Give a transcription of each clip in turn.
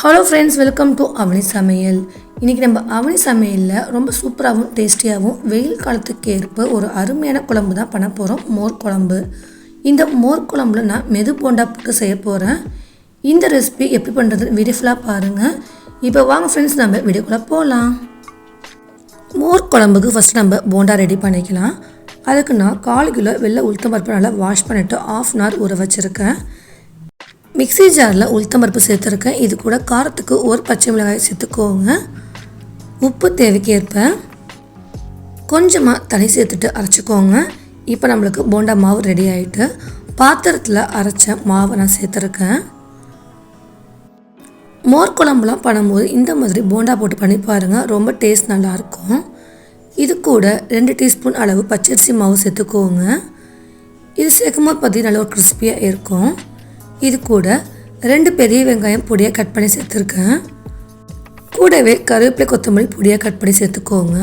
Hello friends welcome to Avani சமையல் இன்றைக்கி நம்ம அவனி சமையலில் ரொம்ப சூப்பராகவும் டேஸ்டியாகவும் வெயில் காலத்துக்கு ஏற்ப ஒரு அருமையான குழம்பு தான் பண்ண போகிறோம் மோர் குழம்பு. இந்த மோர் குழம்புல நான் மெது போண்டா போட்டு செய்ய போகிறேன் இந்த ரெசிபி எப்படி பண்ணுறது வீடியோ ஃபுல்லாக பாருங்கள் இப்போ வாங்க ஃப்ரெண்ட்ஸ் நம்ம வீடியோக்குள்ளே போகலாம் மோர் குழம்புக்கு ஃபஸ்ட் நம்ம போண்டா ரெடி பண்ணிக்கலாம். அதுக்கு நான் கால் கிலோ வெள்ளை உளுத்தம் பருப்பு நல்லா வாஷ் பண்ணிவிட்டு ஆஃப் அன் ஹவர் ஊற வச்சுருக்கேன். மிக்ஸி ஜாரில் உளுத்தம்பருப்பு சேர்த்துருக்கேன். இது கூட காரத்துக்கு ஒரு பச்சை மிளகாய் சேர்த்துக்கோங்க. உப்பு தேவைக்கேற்ப கொஞ்சமாக தண்ணி சேர்த்துட்டு அரைச்சிக்கோங்க. இப்போ நம்மளுக்கு போண்டா மாவு ரெடி ஆகிட்டு பாத்திரத்தில் அரைச்ச மாவை நான் சேர்த்துருக்கேன். மோர் குழம்புலாம் பண்ணும்போது இந்த மாதிரி போண்டா போட்டு பண்ணி பாருங்கள் ரொம்ப டேஸ்ட் நல்லாயிருக்கும். இது கூட ரெண்டு டீஸ்பூன் அளவு பச்சரிசி மாவு சேர்த்துக்கோங்க. இது சேர்க்கும் போது பார்த்தீங்கன்னா நல்லா ஒரு கிறிஸ்பியாக இருக்கும். இது கூட ரெண்டு பெரிய வெங்காயம் பொடியாக கட் பண்ணி சேர்த்துருக்கேன். கூடவே கருவேப்பிலை கொத்தமல்லி பொடியாக கட் பண்ணி சேர்த்துக்கோங்க.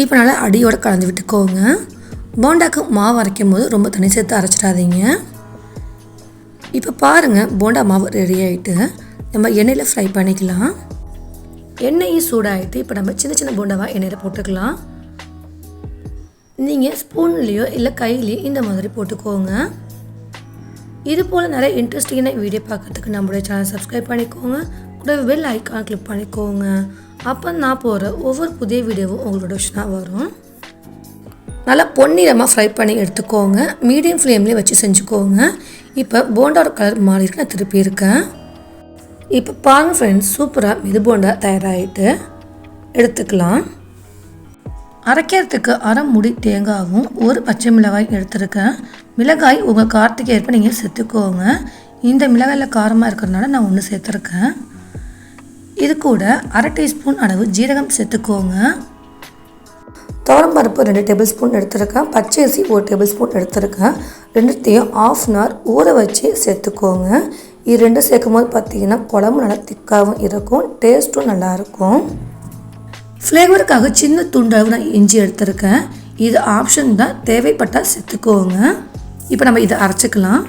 இப்போ நல்லா அடியோடு கலந்து விட்டுக்கோங்க. போண்டாக்கு மாவு அரைக்கும் போது ரொம்ப தண்ணி சேர்த்து அரைச்சிடாதீங்க. இப்போ பாருங்கள் போண்டா மாவு ரெடி ஆகிட்டு நம்ம எண்ணெயில் ஃப்ரை பண்ணிக்கலாம். எண்ணெயும் சூடாகிட்டு இப்போ நம்ம சின்ன சின்ன போண்டாவாக எண்ணெயில் போட்டுக்கலாம். நீங்கள் ஸ்பூன்லேயோ இல்லை கையிலையோ இந்த மாதிரி போட்டுக்கோங்க. இது போல் நிறைய இன்ட்ரெஸ்டிங்கான வீடியோ பார்க்கறதுக்கு நம்மளுடைய சேனல் சப்ஸ்கிரைப் பண்ணிக்கோங்க. கூட பெல் ஐக்கான் கிளிக் பண்ணிக்கோங்க. அப்போ நான் போகிற ஒவ்வொரு புதிய வீடியோவும் உங்களோட விஷயமாக வரும். நல்லா பொன்னிறமாக ஃப்ரை பண்ணி எடுத்துக்கோங்க. மீடியம் ஃப்ளேம்லேயே வச்சு செஞ்சுக்கோங்க. இப்போ போண்டாவோட கலர் மாறி இருக்கு நான் திருப்பி இருக்கேன். இப்போ பாருங்கள் ஃப்ரெண்ட்ஸ் சூப்பராக மிது போண்டா தயாராகிட்டு எடுத்துக்கலாம். அரைக்கிறதுக்கு அரை முடி தேங்காவும் ஒரு பச்சை மிளகாய் எடுத்திருக்கேன். மிளகாய் உங்கள் காரத்துக்கு ஏற்ப நீங்கள் சேர்த்துக்கோங்க இந்த மிளகாயில் காரமாக இருக்கிறதுனால நான் ஒன்று சேர்த்துருக்கேன். இது கூட அரை டீஸ்பூன் அளவு ஜீரகம் சேர்த்துக்கோங்க. துவரம்பருப்பு ரெண்டு டேபிள் ஸ்பூன் எடுத்திருக்கேன். பச்சரிசி ஒரு டேபிள் ஸ்பூன் எடுத்திருக்கேன். ரெண்டுத்தையும் ஆஃப் அன் ஹவர் ஊற வச்சு சேர்த்துக்கோங்க. இது ரெண்டும் சேர்க்கும் போது பார்த்தீங்கன்னா குழம்பு நல்லா திக்காகவும் இருக்கும் டேஸ்ட்டும் நல்லாயிருக்கும் ஃப்ளேவருக்காக சின்ன துண்டளவு நான் இஞ்சி எடுத்திருக்கேன். இது ஆப்ஷன் தான். தேவைப்பட்டால் சேர்த்துக்கோங்க. இப்போ நம்ம இதை அரைச்சிக்கலாம்.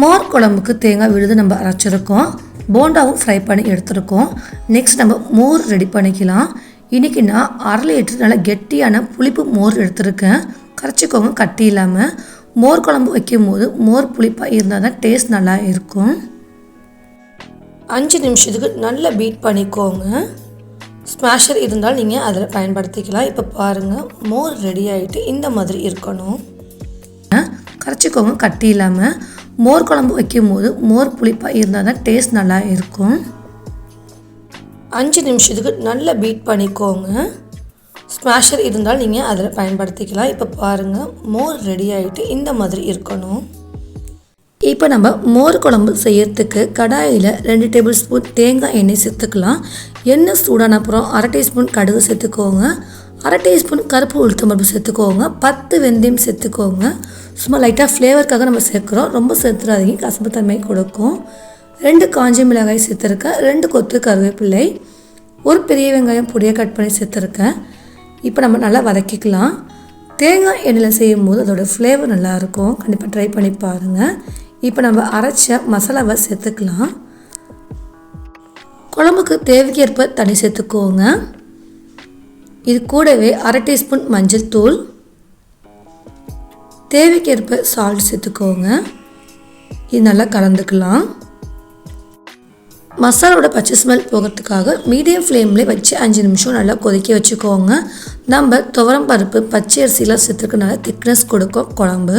மோர் குழம்புக்கு தேங்காய் விழுது நம்ம அரைச்சிருக்கோம். போண்டாவும் ஃப்ரை பண்ணி எடுத்துருக்கோம். நெக்ஸ்ட் நம்ம மோர் ரெடி பண்ணிக்கலாம். இன்றைக்கி நான் அரை லிட்டர் நல்லா கெட்டியான புளிப்பு மோர் எடுத்திருக்கேன். கரைச்சிக்கோங்க கட்டி இல்லாமல் மோர் குழம்பு வைக்கும் போது மோர் புளிப்பாக இருந்தால் தான் டேஸ்ட் நல்லா இருக்கும். அஞ்சு நிமிஷத்துக்கு நல்லா பீட் பண்ணிக்கோங்க. ஸ்மாஷர் இருந்தால் நீங்கள் அதில் பயன்படுத்திக்கலாம். இப்போ பாருங்கள் மோர் ரெடி ஆகிட்டு இந்த மாதிரி இருக்கணும். கரைச்சிக்கோங்க கட்டி இல்லாமல் மோர் குழம்பு வைக்கும் போது மோர் புளிப்பாக இருந்தால் தான் டேஸ்ட் நல்லா இருக்கும். அஞ்சு நிமிஷத்துக்கு நல்லா பீட் பண்ணிக்கோங்க. ஸ்மாஷர் இருந்தால் நீங்கள் அதில் பயன்படுத்திக்கலாம். இப்போ பாருங்கள் மோர் ரெடி ஆகிட்டு இந்த மாதிரி இருக்கணும். இப்போ நம்ம மோர் குழம்பு செய்யறதுக்கு கடாயில் ரெண்டு டேபிள் ஸ்பூன் தேங்காய் எண்ணெய் சேர்த்துக்கலாம். எண்ணெய் சூடான அப்புறம் அரை டீஸ்பூன் கடுகு சேர்த்துக்கோங்க. அரை டீஸ்பூன் கருப்பு உளுத்தம்பருப்பு சேர்த்துக்கோங்க. பத்து வெந்தயம் சேர்த்துக்கோங்க. சும்மா லைட்டாக ஃப்ளேவருக்காக நம்ம சேர்க்குறோம். ரொம்ப சேர்த்துடாதீங்க கசப்பு தன்மை கொடுக்கும். ரெண்டு காஞ்ச மிளகாய் சேர்த்துருக்கேன். ரெண்டு கொத்து கருவேப்பிள்ளை ஒரு பெரிய வெங்காயம் பொடியாக கட் பண்ணி சேர்த்துருக்கேன். இப்போ நம்ம நல்லா வதக்கிக்கலாம். தேங்காய் எண்ணெயில் செய்யும் போது அதோடய ஃப்ளேவர் நல்லாயிருக்கும் கண்டிப்பாக ட்ரை பண்ணி பாருங்கள் இப்போ நம்ம அரைச்ச மசாலாவை சேர்த்துக்கலாம். குழம்புக்கு தேவைக்கேற்ப தண்ணி சேர்த்துக்கோங்க. இது கூடவே அரை டீஸ்பூன் மஞ்சள் தூள். தேவைக்கேற்ப சால்ட் சேர்த்துக்கோங்க. இது நல்லா கலந்துக்கலாம். மசாலோட பச்சை ஸ்மெல் போகிறதுக்காக மீடியம் ஃப்ளேமில் வச்சு அஞ்சு நிமிஷம் நல்லா கொதிக்க வச்சுக்கோங்க. நம்ம துவரம் பருப்பு பச்சை அரிசிலாம் சேர்த்துருக்கனால திக்னஸ் கொடுக்கும் குழம்பு.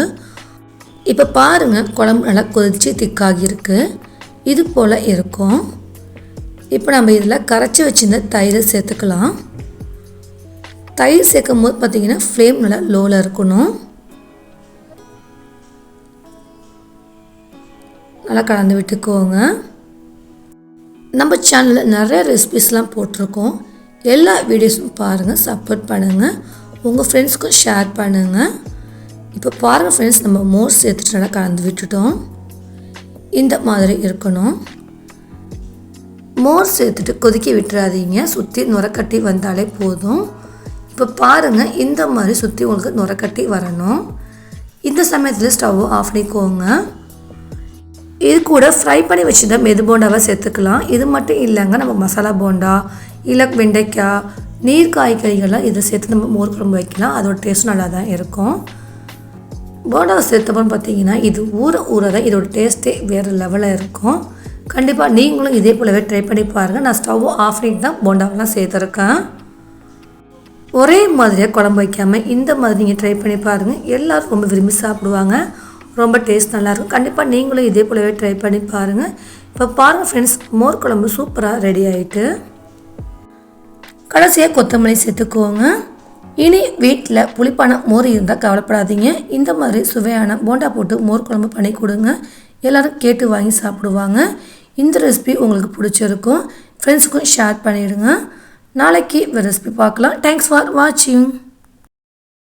இப்போ பாருங்கள் குழம்பு நல்லா கொதித்து திக்காகியிருக்கு இது போல் இருக்கும். இப்போ நம்ம இதில் கரைச்சி வச்சுருந்த தயிரை சேர்த்துக்கலாம். தயிர் சேர்க்கும் போது பார்த்திங்கன்னா ஃப்ளேம் நல்லா லோவில் இருக்கணும். நல்லா கலந்து விட்டுக்கோங்க. நம்ம சேனலில் நிறைய ரெசிபிஸ்லாம் போட்டிருக்கோம். எல்லா வீடியோஸும் பாருங்கள் சப்போர்ட் பண்ணுங்கள் உங்கள் ஃப்ரெண்ட்ஸ்க்கும் ஷேர் பண்ணுங்கள் இப்போ பாருங்கள் ஃப்ரெண்ட்ஸ் நம்ம மோர் சேர்த்துட்டு நல்லா கலந்து விட்டுட்டோம். இந்த மாதிரி இருக்கணும். மோர் சேர்த்துட்டு கொதிக்க விட்டுறாதீங்க. சுற்றி நுரக்கட்டி வந்தாலே போதும். இப்போ பாருங்கள் இந்த மாதிரி சுற்றி உங்களுக்கு நுரக்கட்டி வரணும். இந்த சமயத்தில் ஸ்டவ் ஆஃப் பண்ணிக்கோங்க. இது கூட ஃப்ரை பண்ணி வச்சுருந்த மெது போண்டாவை சேர்த்துக்கலாம். இது மட்டும் இல்லைங்க நம்ம மசாலா போண்டா இல்லை வெண்டைக்காய் நீர் காய்கறிகள்லாம் இதை சேர்த்து நம்ம மோர் குழம்பு வைக்கலாம். அதோட டேஸ்ட் நல்லா தான் இருக்கும். போண்டாவை சேர்த்தப்பன்னு பார்த்தீங்கன்னா இது ஊற ஊற தான் இதோட டேஸ்ட்டே வேறு லெவலில் இருக்கும். கண்டிப்பாக நீங்களும் இதே போலவே ட்ரை பண்ணி பாருங்கள் நான் ஸ்டவ்வும் ஆஃப் பண்ணிட்டு தான் போண்டாவெலாம் சேர்த்துருக்கேன். ஒரே மாதிரியாக குழம்பு வைக்காமல் இந்த மாதிரி நீங்கள் ட்ரை பண்ணி பாருங்கள் எல்லோரும் ரொம்ப விரும்பி சாப்பிடுவாங்க. ரொம்ப டேஸ்ட் நல்லாயிருக்கும். கண்டிப்பாக நீங்களும் இதே போலவே ட்ரை பண்ணி பாருங்கள் இப்போ பாருங்கள் ஃப்ரெண்ட்ஸ் மோர் குழம்பு சூப்பராக ரெடி ஆகிட்டு கடைசியாக கொத்தமல்லி சேர்த்துக்குவோங்க இனி வீட்டில் புளிப்பான மோர் இருந்தால் கவலைப்படாதீங்க. இந்த மாதிரி சுவையான போண்டா போட்டு மோர் குழம்பு பண்ணி கொடுங்க. எல்லோரும் கேட்டு வாங்கி சாப்பிடுவாங்க. இந்த ரெசிபி உங்களுக்கு பிடிச்சிருக்கும். ஃப்ரெண்ட்ஸுக்கும் ஷேர் பண்ணிவிடுங்க நாளைக்கு ரெசிபி பார்க்கலாம். தேங்க்ஸ் ஃபார் வாட்சிங்